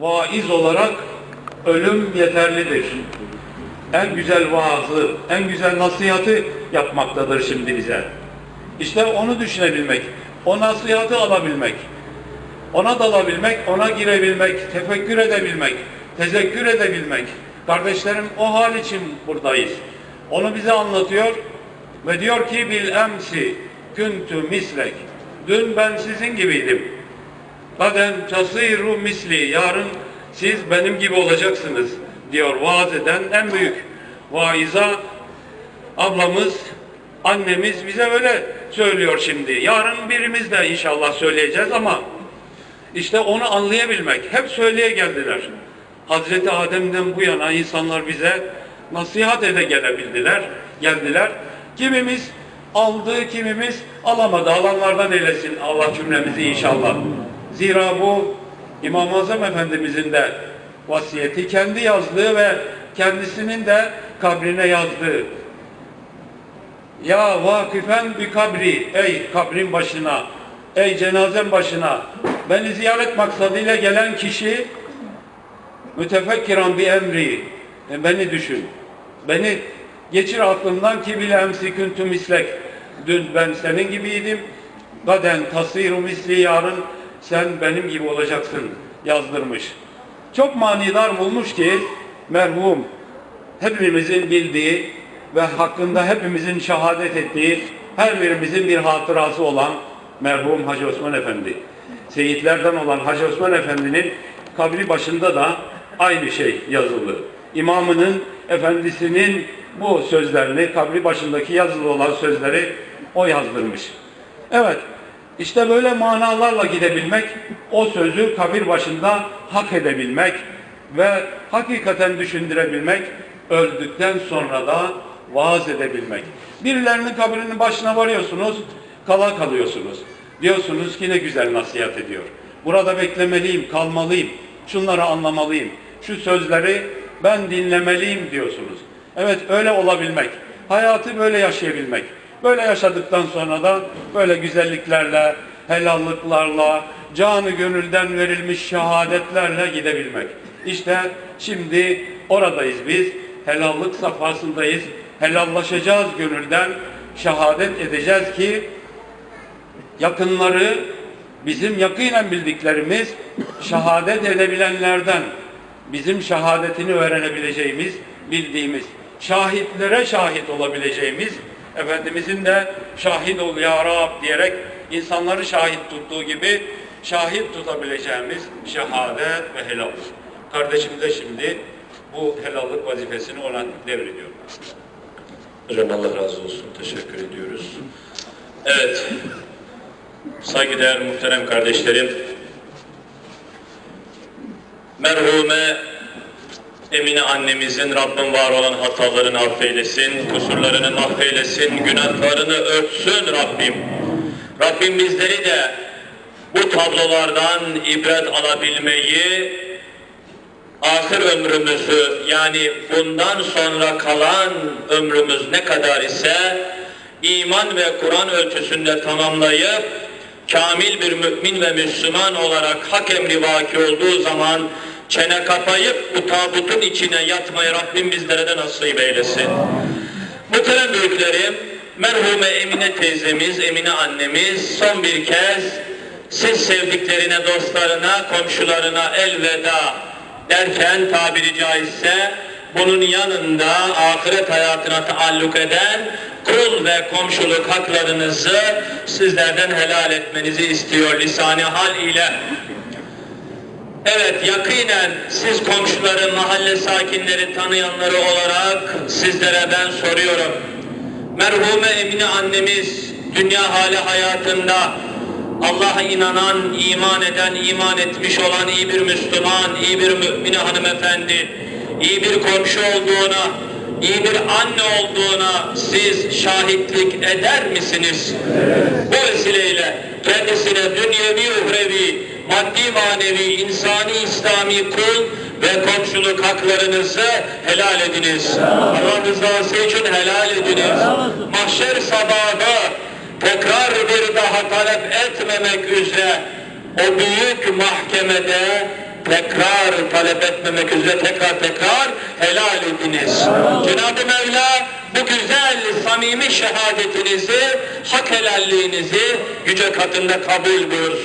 vaiz olarak ölüm yeterlidir. En güzel vaazı, en güzel nasihatı yapmaktadır şimdi bize. İşte onu düşünebilmek, o nasihatı alabilmek, ona dalabilmek, ona girebilmek, tefekkür edebilmek, tezekkür edebilmek. Kardeşlerim o hal için buradayız. Onu bize anlatıyor ve diyor ki bil emsi küntü mislek. Dün ben sizin gibiydim. Kaden tasiru misli. Yarın siz benim gibi olacaksınız diyor vaaz eden en büyük vaiza ablamız, annemiz bize öyle söylüyor şimdi. Yarın birimiz de inşallah söyleyeceğiz ama işte onu anlayabilmek. Hep söyleye geldiler. Hazreti Adem'den bu yana insanlar bize nasihat ede gelebildiler, geldiler. Kimimiz aldı, kimimiz alamadı. Alanlardan eylesin Allah cümlemizi inşallah. Zira bu İmam-ı Azam Efendimizin de vasiyeti kendi yazdığı ve kendisinin de kabrine yazdığı. Ya vakifen bir kabri, ey kabrin başına, ey cenazen başına, beni ziyaret maksadıyla gelen kişi mütefekkiran bir emri, e, beni düşün, beni geçir aklımdan ki bile emsi küntü mislek, dün ben senin gibiydim, gaden tasiru misli yarın sen benim gibi olacaksın yazdırmış. Çok manidar bulmuş ki merhum hepimizin bildiği ve hakkında hepimizin şehadet ettiği her birimizin bir hatırası olan merhum Hacı Osman Efendi. Seyitlerden olan Hacı Osman Efendi'nin kabri başında da aynı şey yazılı. İmamının, efendisinin bu sözlerini, kabri başındaki yazılı olan sözleri o yazdırmış. Evet, işte böyle manalarla gidebilmek, o sözü kabir başında hak edebilmek ve hakikaten düşündürebilmek, öldükten sonra da vaaz edebilmek. Birilerinin kabrinin başına varıyorsunuz, kala kalıyorsunuz. Diyorsunuz ki ne güzel nasihat ediyor. Burada beklemeliyim, kalmalıyım, şunları anlamalıyım, şu sözleri ben dinlemeliyim diyorsunuz. Evet öyle olabilmek, hayatı böyle yaşayabilmek. Böyle yaşadıktan sonra da böyle güzelliklerle, helallıklarla, canı gönülden verilmiş şehadetlerle gidebilmek. İşte şimdi oradayız biz, helallık safhasındayız. Helallaşacağız gönülden, şehadet edeceğiz ki yakınları bizim yakinen bildiklerimiz şehadet edebilenlerden bizim şehadetini öğrenebileceğimiz, bildiğimiz, şahitlere şahit olabileceğimiz, Efendimizin de şahit ol ya Rab diyerek insanları şahit tuttuğu gibi şahit tutabileceğimiz şehadet ve helal. Kardeşim de şimdi bu helallık vazifesini ona devrediyor. Hocam Allah razı olsun. Teşekkür ediyoruz. Evet. Saygıdeğer muhterem kardeşlerim. Merhume Emine annemizin Rabbim var olan hatalarını affeylesin, kusurlarını affeylesin, günahlarını örtsün Rabbim. Rabbim bizleri de bu tablolardan ibret alabilmeyi, ahir ömrümüzü yani bundan sonra kalan ömrümüz ne kadar ise iman ve Kur'an ölçüsünde tamamlayıp kamil bir mümin ve Müslüman olarak hak emri vaki olduğu zaman çene kapayıp bu tabutun içine yatmayı Rabbim bizlere de nasip eylesin. Muhterem büyüklerim, merhume Emine teyzemiz, Emine annemiz son bir kez siz sevdiklerine, dostlarına, komşularına elveda derken tabiri caizse bunun yanında ahiret hayatına taalluk eden kul ve komşuluk haklarınızı sizlerden helal etmenizi istiyor lisani hal ile. Evet yakinen siz komşuları, mahalle sakinleri, tanıyanları olarak sizlere ben soruyorum. Merhume Emine annemiz dünya hali hayatında Allah'a inanan, iman eden, iman etmiş olan iyi bir Müslüman, iyi bir mümine hanımefendi, iyi bir komşu olduğuna, iyi bir anne olduğuna siz şahitlik eder misiniz? Bu vesileyle kendisine dünyevi, uhrevi, maddi manevi, insani, İslami kul ve komşuluk haklarınızı helal ediniz. Allah rızası için helal ediniz. Mahşer sabahı tekrar bir daha talep etmemek üzere o büyük mahkemede tekrar talep etmemek üzere tekrar tekrar helal ediniz. Cenab-ı Mevla bu güzel samimi şehadetinizi, hak helalliğinizi yüce katında kabul buyursun.